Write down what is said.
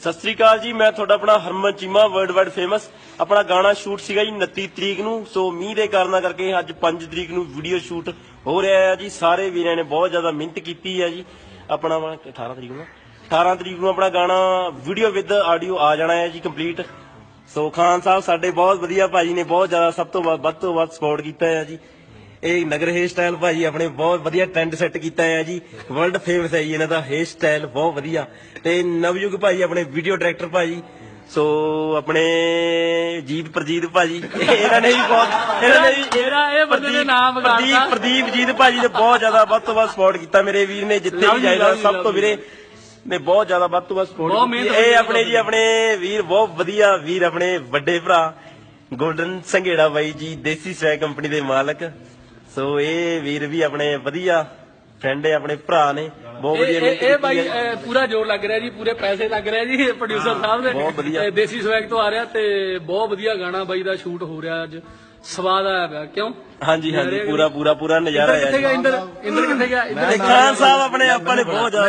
ਸਤਿ ਸ੍ਰੀ ਅਕਾਲ ਜੀ, ਮੈਂ ਤੁਹਾਡਾ ਆਪਣਾ Harman Cheema world wide famous ਆਪਣਾ ਗਾਣਾ ਸ਼ੂਟ ਸੀਗਾ ਜੀ 29 ਤਰੀਕ ਨੂੰ, ਸੋ ਮੀਂਹ ਦੇ ਕਾਰਨਾਂ ਕਰਕੇ ਅੱਜ 5 ਤਰੀਕ ਨੂੰ ਵੀਡੀਓ ਸ਼ੂਟ ਹੋ ਰਿਹਾ ਹੈ ਜੀ। ਸਾਰੇ ਵੀਰਾਂ ਨੇ ਬਹੁਤ ਜ਼ਿਆਦਾ ਮਿਹਨਤ ਕੀਤੀ ਹੈ ਜੀ। ਆਪਣਾ ਵਾ 18 ਤਰੀਕ ਨੂੰ 18 ਤਰੀਕ ਨੂੰ ਆਪਣਾ ਗਾਣਾ ਵੀਡੀਓ ਵਿਦ ਆਡੀਓ ਆ ਜਾਣਾ ਹੈ ਜੀ ਕੰਪਲੀਟ ਸੋ ਖਾਨ ਸਾਹਿਬ, ਸਾਡੇ ਬਹੁਤ ਵਧੀਆ ਭਾਜੀ ਨੇ ਬਹੁਤ ਜ਼ਿਆਦਾ ਸਭ ਤੋਂ ਵੱਧ ਵੱਧ ਤੋਂ ਵੱਧ ਸਪੋਰਟ ਕੀਤਾ ਹੈ ਜੀ। ਇਹ ਨਗਰ ਹੇਅਰ ਸਟਾਈਲ ਭਾਜੀ ਆਪਣੇ ਬਹੁਤ ਵਧੀਆ ਟ੍ਰੈਂਡ ਸੈੱਟ ਕੀਤਾ ਹੈ ਜੀ। ਵਰਲਡ ਫੇਮਸ ਹੈ ਜੀ ਇਹਨਾਂ ਦਾ ਹੇਅਰ ਸਟਾਈਲ ਬਹੁਤ ਵਧੀਆ। ਤੇ ਨਵਯੁਗ ਭਾਜੀ ਆਪਣੇ ਵੀਡੀਓ ਡਾਇਰੈਕਟਰ ਭਾਜੀ। ਸੋ ਆਪਣੇ ਜੀਤ ਪ੍ਰਜੀਤ ਭਾਜੀ। ਇਹਨਾਂ ਨੇ ਵੀ ਬਹੁਤ ਇਹਨਾਂ ਨੇ ਵੀ ਮੇਰਾ ਇਹ ਬੰਦੇ ਨੇ ਨਾਮ ਪ੍ਰਦੀਪ ਵਿਗਾੜਤਾ। ਪ੍ਰਦੀਪ ਜੀਤ ਭਾਜੀ ਨੇ ਬਹੁਤ ਜ਼ਿਆਦਾ ਵੱਧ ਤੋਂ ਵੱਧ ਸਪੋਰਟ ਕੀਤਾ। ਮੇਰੇ ਵੀਰ ਨੇ ਜਿੱਥੇ ਵੀ ਯੂ, ਸਭ ਤੋਂ। ਵੀਰੇ ਨੇ ਬਹੁਤ ਜ਼ਿਆਦਾ ਵੱਧ ਤੋਂ ਵੱਧ ਸਪੋਰਟ ਇਹ ਆਪਣੇ ਜੀ ਆਪਣੇ ਵੀਰ ਬਹੁਤ ਵਧੀਆ ਵੀਰ ਆਪਣੇ ਵੱਡੇ ਭਰਾ। ਗੋਲਡਨ ਸੰਘੇੜਾ ਬਾਈ ਜੀ ਦੇਸੀ ਸਵੈ ਕੰਪਨੀ ਦੇ ਮਾਲਕ। ਸੋ ਇਹ ਵੀਰ ਵੀ ਆਪਣੇ ਵਧੀਆ ਫਰੈਂਡ ਹੈ ਆਪਣੇ ਭਰਾ ਨੇ। ਬਹੁਤ ਵਧੀਆ ਇਹ- ਮਿਹਨਤ ਇਹ ਬਾਈ ਪੂਰਾ ਜੋਰ ਲੱਗ ਰਿਹਾ ਜੀ ਪੂਰੇ ਪੈਸੇ ਲੱਗ ਰਿਹਾ ਜੀ ਪ੍ਰੋਡਿਊਸਰ ਸਾਹਿਬ ਦੇ ਬਹੁਤ ਵਧੀਆ। ਤੇ ਦੇਸੀ ਸਵੈਗ ਤੋਂ ਆ ਰਿਹਾ ਤੇ ਬਹੁਤ ਵਧੀਆ ਗਾਣਾ ਬਾਈ ਦਾ ਸ਼ੂਟ ਹੋ ਰਿਹਾ ਅੱਜ। ਸਵਾਦ ਆਇਆ ਪਿਆ ਕਿਉਂ? ਹਾਂਜੀ ਹਾਂਜੀ ਪੂਰਾ ਪੂਰਾ ਪੂਰਾ ਨਜ਼ਾਰਾ ਇੰਦਰ ਹੈ ਕਿੱਥੇ ਗਿਆ ਜੀ ਇੰਦਰ? ਇੰਦਰ ਕਿੱਥੇ ਗਿਆ? ਇੰਦਰ ਖਾਨ ਸਾਹਿਬ ਆਪਣੇ ਆਪਾਂ ਨੇ ਬਹੁਤ ਜ਼ਿਆਦਾ।